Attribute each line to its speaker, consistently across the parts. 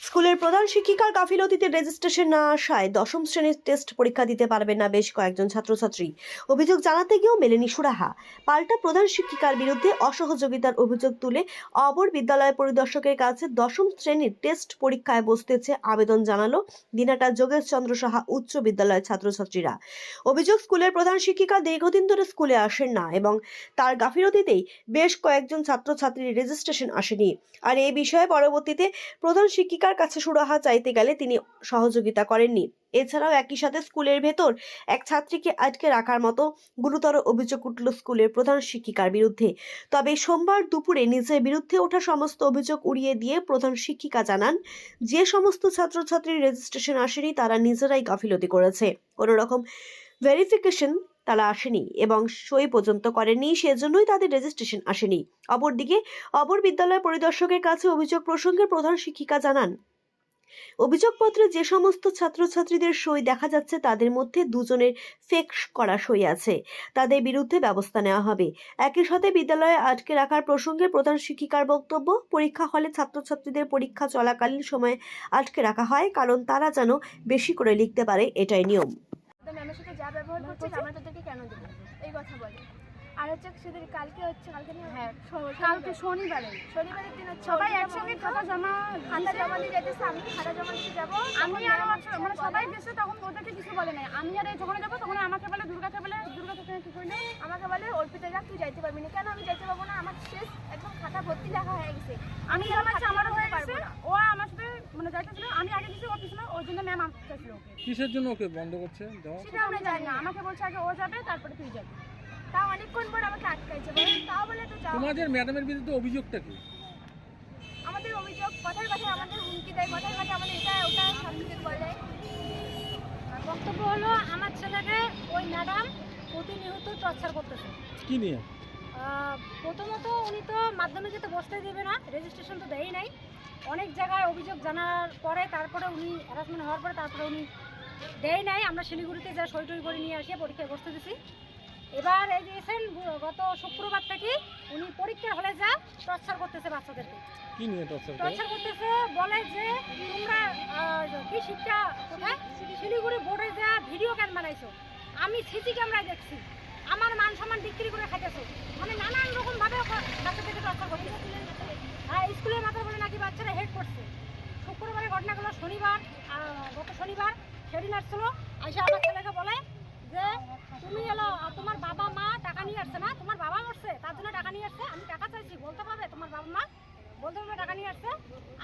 Speaker 1: স্কুলের প্রধান শিক্ষিকার গাফিলতিতে রেজিস্ট্রেশন না আসায় দশম শ্রেণির টেস্ট পরীক্ষা দিতে পারবেন না বেশ কয়েকজন ছাত্রছাত্রী। অভিযোগ জানাতে গিয়েও মেলেনি সুরাহা। পাল্টা প্রধান শিক্ষিকার বিরুদ্ধে অসহযোগিতার অভিযোগ তুলে অবর বিদ্যালয় পরিদর্শকের কাছে দশম শ্রেণির টেস্ট পরীক্ষায় বসতেছে আবেদন জানালো দিনাটা যোগেশ চন্দ্র সাহা উচ্চ বিদ্যালয়ের ছাত্রছাত্রীরা। অভিযোগ, স্কুলের প্রধান শিক্ষিকা দীর্ঘদিন ধরে স্কুলে আসেন না এবং তার গাফিলতিতেই বেশ কয়েকজন ছাত্রছাত্রীর রেজিস্ট্রেশন আসেনি। আর এই বিষয়ে পরবর্তীতে প্রধান শিক্ষিকার কাছে সুরাহা চাইতে গেলে তিনি সহযোগিতা করেননি। এছাড়াও একই সাথে স্কুলের ভেতর এক ছাত্রীকে আটকে রাখার মতো গুরুতর অভিযোগ উঠল স্কুলের প্রধান শিক্ষিকার বিরুদ্ধে। তবে সোমবার দুপুরে নিজের বিরুদ্ধে ওঠা সমস্ত অভিযোগ উড়িয়ে দিয়ে প্রধান শিক্ষিকা জানান, যে সমস্ত ছাত্রছাত্রীর রেজিস্ট্রেশন আসেনি তারা নিজেরাই গাফিলতি করেছে। কোনো রকম ভেরিফিকেশন তারা আসেনি এবং সই পর্যন্ত করেনি সেজন্যই তাদের রেজিস্ট্রেশন আসেনি। অপরদিকে, অপর বিদ্যালয় পরিদর্শকের কাছে অভিযোগ প্রসঙ্গে প্রধান শিক্ষিকা জানান, অভিযোগপত্রে যে সমস্ত ছাত্রছাত্রীদের সই দেখা যাচ্ছে তাদের মধ্যে দুজনের ফেক করা সই আছে, তাদের বিরুদ্ধে ব্যবস্থা নেওয়া হবে। একই সাথে বিদ্যালয়ে আটকে রাখার প্রসঙ্গে প্রধান শিক্ষিকার বক্তব্য, পরীক্ষা হলে ছাত্রছাত্রীদের পরীক্ষা চলাকালীন সময়ে আটকে রাখা হয়, কারণ তারা যেন বেশি করে লিখতে পারে, এটাই নিয়ম।
Speaker 2: তো ম্যামের সাথে যা ব্যবহার করছে আমরা তাদেরকে কেন দেবো? এই কথা বলে। আর হচ্ছে সেদের কালকে হচ্ছে কালকে নিয়ে হ্যাঁ কালকে শনিবারে। শনিবারের দিন হচ্ছে
Speaker 3: সবাই একসঙ্গে খাতা জমা
Speaker 2: খাতা জমা দিয়ে যেতেছে আমি খাতা জমা দিতে যাব।
Speaker 3: আমি আরও মানে সবাই গেছে তখন ওদেরকে কিছু বলে নাই। আমি আর এই যখন যাব তখন আমাকে বলে দুর্গাকে বলে দুর্গা থেকে কি করলে
Speaker 2: আমাকে বলে অর্পিতা যাক তুই যাইতে পারবি না। কেন আমি যাইতে পারব না? আমার শেষ একদম খাতা ভর্তি লেখা হয়ে গেছে।
Speaker 3: আমি
Speaker 2: আমার
Speaker 3: আমারও হয়ে
Speaker 2: পারব
Speaker 3: গেছে ও আমার সাথে মানে যাইতেছিল আমি আগে ওই জন্য ম্যাম আসতেছিল ওকে।
Speaker 4: কিসের জন্য ওকে বন্ধ করছে? দেওয়া
Speaker 3: সেটা আমরা জানি না। আমাকে বলছে আগে ও যাবে তারপরে তুই যাবি।
Speaker 2: তাও অনেকক্ষণ পর আমাকে আটকাইছে। বলে, তাও বলে তো যাও।
Speaker 4: তোমাদের ম্যাডামের বিরুদ্ধে অভিযোগটা কি?
Speaker 2: আমাদের অভিযোগ কথার কথা আমাদের হুমকি দেয় কথার কথা আমাদের এটা ওটা কিছু বলে
Speaker 3: বক্তব্য হলো আমার ছেলেকে ওই ম্যাডাম প্রতিনিয়ত টর্চার করতেছে।
Speaker 4: কি নিয়ে?
Speaker 3: প্রথমত উনি তো মাধ্যমিকেতে বসতে দেবে না রেজিস্ট্রেশন তো দেয় নাই। অনেক জায়গায় অভিযোগ জানার পরে তারপরে উনি হ্যারাসমেন্ট হওয়ার পরে তারপরে উনি দেয় নাই। আমরা শিলিগুড়িতে যা সই টই করে নিয়ে আসি পরীক্ষায় বসতে দিছি। এবার এই এসেন গত শুক্রবার থেকে উনি পরীক্ষা হলে যা টর্চার করতেছে বাচ্চাদেরকে।
Speaker 4: কি নিয়ে টর্চার
Speaker 3: টর্চার করতেছে বলে যে তোমরা কি শিক্ষা কোথায়? শিলিগুড়ি বোর্ডে যা ভিডিও ক্যান বানাইছো আমি সিসি ক্যামেরায় দেখছি। আমার মান সম্মান বিক্রি করে খাইতেছো মানে নানান রকম ভাবে বাচ্চাদেরকে টর্চার করতেছে হ্যাঁ স্কুলের মাথায় বলে নাকি বাচ্চারা হেড করছে শুক্রবারে ঘটনাগুলো শনিবার আহ, গত শনিবার সেদিন আসছিল আইসা আমার ছেলেকে বলে যে তুমি এলো আর তোমার বাবা মা টাকা নিয়ে আসছে না তোমার বাবা মরছে তার জন্য টাকা নিয়ে আসছে আমি টাকা চাইছি বলতে পারবে তোমার বাবা মা বলতে পারবে টাকা নিয়ে আসছে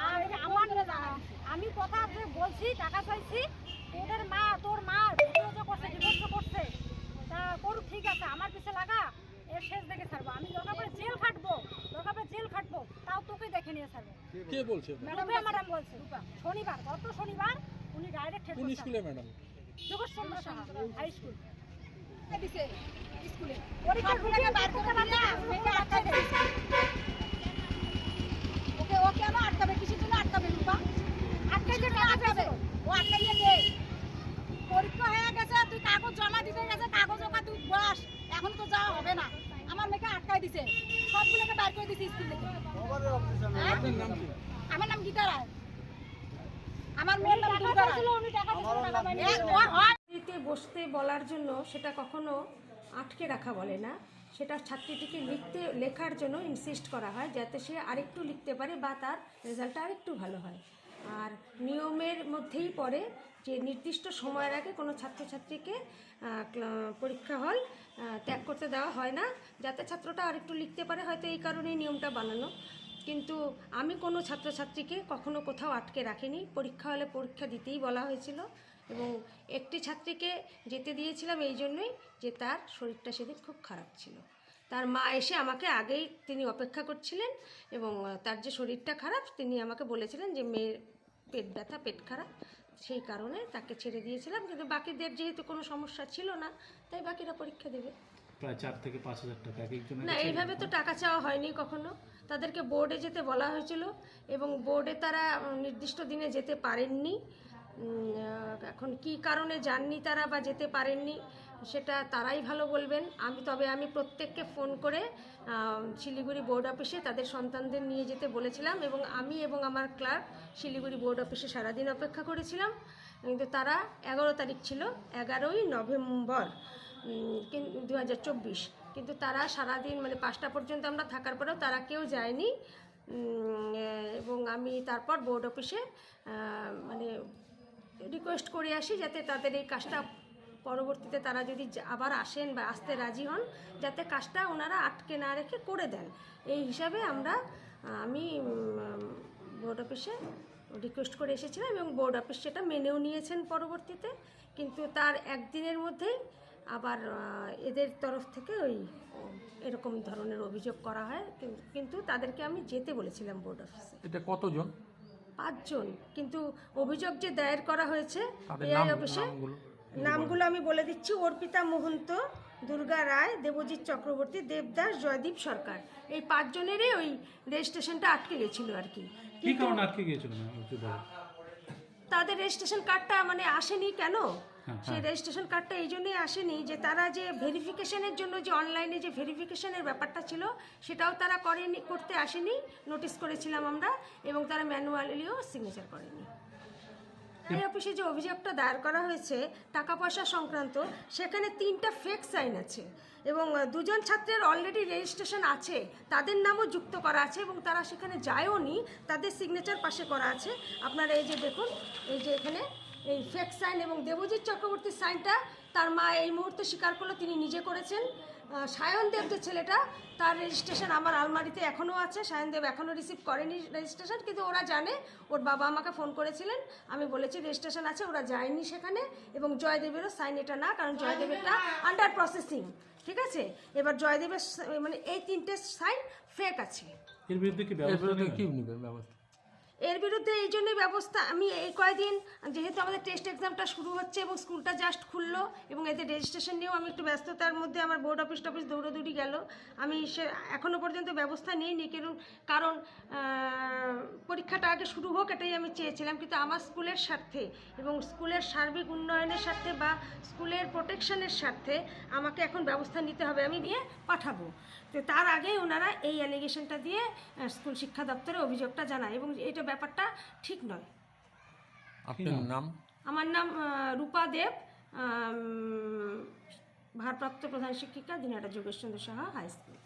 Speaker 3: আর এই যে আমার আমি কথা যে বলছি টাকা চাইছি তোদের মা তোর মা ভিডিও যে করছে ডিভোর্স করছে তা করুক ঠিক আছে আমার পিছে লাগা। এর শেষ দেখে ছাড়বো। আমি দরকার পড়ে জেল খাটবো দরকার পড়ে জেল খাটবো তাও তোকে দেখে নিয়ে ছাড়বো।
Speaker 4: কে বলছে?
Speaker 3: ম্যাডাম ম্যাডাম বলছে। শনিবার গত শনিবার উনি ডাইরেক্ট হেড
Speaker 4: কোন স্কুলে madam.
Speaker 3: Jogeshchandra Saha high school.
Speaker 2: স্কুলে
Speaker 3: পরীক্ষার রুটিন বার করতে পারলে মেয়েকে আটকাই দেবে
Speaker 5: ওকে ও কেন আটকাবে? কিসের জন্য আটকাবে রূপা?
Speaker 3: আটকাই যে টাকা
Speaker 5: আটকাবে। ও আটকাইয়ে দে পরীক্ষা হয়ে গেছে তুই কাগজ জমা দিতে গেছে কাগজ ওকা তুই বস। এখন তো যাওয়া হবে না। আমার মেয়েকে আটকাই দিছে। সবগুলোকে বার করে দিছে স্কুল থেকে। হ্যাঁ?
Speaker 4: আপনার নাম কি?
Speaker 5: আমার নাম গীতা রায়। আমার মেয়ের নাম দুর্গা রায়। হয়
Speaker 6: বসতে বলার জন্য সেটা কখনো আটকে রাখা বলে না। সেটা ছাত্রীটিকে লিখতে লেখার জন্য ইনসিস্ট করা হয় যাতে সে আরেকটু লিখতে পারে বা তার রেজাল্টটা আরেকটু ভালো হয়। আর নিয়মের মধ্যেই পড়ে যে নির্দিষ্ট সময়ের আগে কোনো ছাত্রছাত্রীকে পরীক্ষা হল ত্যাগ করতে দেওয়া হয় না, যাতে ছাত্রটা আরেকটু লিখতে পারে, হয়তো এই কারণেই নিয়মটা বানানো। কিন্তু আমি কোনো ছাত্রছাত্রীকে কখনো কোথাও আটকে রাখিনি। পরীক্ষা হলে পরীক্ষা দিতেই বলা হয়েছিল এবং একটি ছাত্রীকে যেতে দিয়েছিলাম এই জন্যই যে তার শরীরটা সেদিন খুব খারাপ ছিল। তার মা এসে আমাকে আগেই তিনি অপেক্ষা করছিলেন এবং তার যে শরীরটা খারাপ তিনি আমাকে বলেছিলেন যে মেয়ের পেট ব্যথা পেট খারাপ সেই কারণে তাকে ছেড়ে দিয়েছিলাম। কিন্তু বাকিদের যেহেতু কোনো সমস্যা ছিল না তাই বাকিরা পরীক্ষা দেবে।
Speaker 7: প্রায় চার থেকে পাঁচ হাজার টাকা
Speaker 6: না এইভাবে তো টাকা চাওয়া হয়নি কখনো। তাদেরকে বোর্ডে যেতে বলা হয়েছিল এবং বোর্ডে তারা নির্দিষ্ট দিনে যেতে পারেননি। এখন কি কারণে যাননি তারা বা যেতে পারেননি সেটা তারাই ভালো বলবেন। আমি, তবে আমি প্রত্যেককে ফোন করে শিলিগুড়ি বোর্ড অফিসে তাদের সন্তানদের নিয়ে যেতে বলেছিলাম এবং আমি এবং আমার ক্লার্ক শিলিগুড়ি বোর্ড অফিসে সারাদিন অপেক্ষা করেছিলাম। কিন্তু তারা এগারো তারিখ ছিল, এগারোই নভেম্বর দু হাজার চব্বিশ। কিন্তু তারা সারাদিন মানে পাঁচটা পর্যন্ত আমরা থাকার পরেও তারা কেউ যায়নি। এবং আমি তারপর বোর্ড অফিসে মানে রিকোয়েস্ট করে আসি যাতে তাদের এই কাজটা পরবর্তীতে তারা যদি আবার আসেন বা আসতে রাজি হন যাতে কাজটা ওনারা আটকে না রেখে করে দেন। এই হিসাবে আমরা আমি বোর্ড অফিসে রিকোয়েস্ট করে এসেছিলাম এবং বোর্ড অফিস সেটা মেনেও নিয়েছেন পরবর্তীতে। কিন্তু তার একদিনের মধ্যেই আবার এদের তরফ থেকে ওই এরকম ধরনের অভিযোগ করা হয়। কিন্তু- তাদেরকে আমি যেতে বলেছিলাম বোর্ড অফিসে
Speaker 4: এটা কতজন?
Speaker 6: পাঁচজন। কিন্তু অভিযোগ যে দায়ের করা হয়েছে এআই অফিসে
Speaker 4: নামগুলো
Speaker 6: আমি বলে দিচ্ছি। অর্পিতা মহন্ত দুর্গা রায় দেবজিৎ চক্রবর্তী দেবদাস জয়দীপ সরকার। এই পাঁচজনেরই ওই রেজিস্ট্রেশনটা আটকে গেছিল আর কি।
Speaker 7: কি কারণে আটকে গিয়েছিল
Speaker 6: তাদের রেজিস্ট্রেশন কার্ডটা মানে আসেনি কেন?
Speaker 7: হ্যাঁ,
Speaker 6: সেই রেজিস্ট্রেশন কার্ডটা এই জন্যই আসেনি যে তারা যে ভেরিফিকেশনের জন্য যে অনলাইনে যে ভেরিফিকেশনের ব্যাপারটা ছিল সেটাও তারা করেনি করতে আসেনি। নোটিস করেছিলাম আমরা এবং তারা ম্যানুয়ালিও সিগনেচার করেনি। এই অফিসে যে অভিযোগটা দায়ের করা হয়েছে টাকা পয়সা সংক্রান্ত, সেখানে তিনটা ফেক সাইন আছে। এবং দুজন ছাত্রের অলরেডি রেজিস্ট্রেশন আছে, তাদের নামও যুক্ত করা আছে এবং তারা সেখানে যায়ও নি, তাদের সিগনেচার পাশে করা আছে। আপনারা এই যে দেখুন, এই যে এখানে এই ফেক সাইন এবং দেবজিৎ চক্রবর্তীর সাইনটা তার মা এই মুহূর্তে স্বীকার করল, তিনি নিজে করেছেন। আহ, সায়ন দেব যে ছেলেটা তার রেজিস্ট্রেশন আমার আলমারিতে এখনও আছে। সায়ন দেব এখনও রিসিভ করেনি রেজিস্ট্রেশন কিন্তু ওরা জানে। ওর বাবা আমাকে ফোন করেছিলেন। আমি বলেছি রেজিস্ট্রেশন আছে ওরা যায়নি সেখানে। এবং জয়দেবেরও সাইন এটা না কারণ জয়দেবেরটা আন্ডার প্রসেসিং ঠিক আছে? এবার জয়দেবের মানে এই তিনটে সাইন ফেক আছে।
Speaker 7: এর বিরুদ্ধে কি ব্যবস্থা নেবে?
Speaker 4: কি নেবেন ব্যবস্থা
Speaker 6: এর বিরুদ্ধে এই জন্যই ব্যবস্থা, আমি এই কয়দিন যেহেতু আমাদের টেস্ট এক্সামটা শুরু হচ্ছে এবং স্কুলটা জাস্ট খুললো এবং এতে রেজিস্ট্রেশন নিয়েও আমি একটু ব্যস্ততার মধ্যে আমার বোর্ড অফিস টফিস দৌড়াদৌড়ি গেল। আমি সে এখনও পর্যন্ত ব্যবস্থা নিইনি কারণ কারণ পরীক্ষাটা আগে শুরু হোক এটাই আমি চেয়েছিলাম, কিন্তু আমার স্কুলের স্বার্থে এবং স্কুলের সার্বিক উন্নয়নের স্বার্থে বা স্কুলের প্রোটেকশনের স্বার্থে আমাকে এখন ব্যবস্থা নিতে হবে, আমি নিয়ে পাঠাবো। তো তার আগে ওনারা এই অ্যালিগেশনটা দিয়ে স্কুল শিক্ষা দপ্তরে অভিযোগটা জানায় এবং এটা ব্যাপারটা ঠিক নয়।
Speaker 4: আপনার নাম?
Speaker 6: আমার নাম আহ, রূপা দেব ভারপ্রাপ্ত প্রধান শিক্ষিকা দিনাটা যোগেশচন্দ্র সাহা হাই স্কুল।